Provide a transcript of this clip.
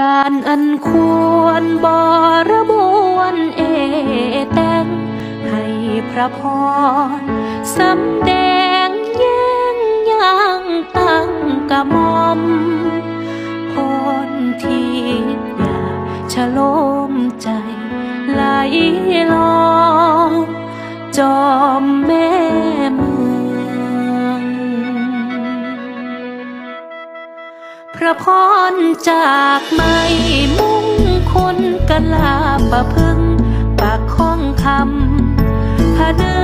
การอันควรบรบวนเอแต่งให้พระพรสำแดงแย้งยังตั้งกระมอมพรที่อยากชะลมใจไหลลองจอมแม่ พระพรจากไม่มุ่งคนกลาประพึงปากข้องคำผนึก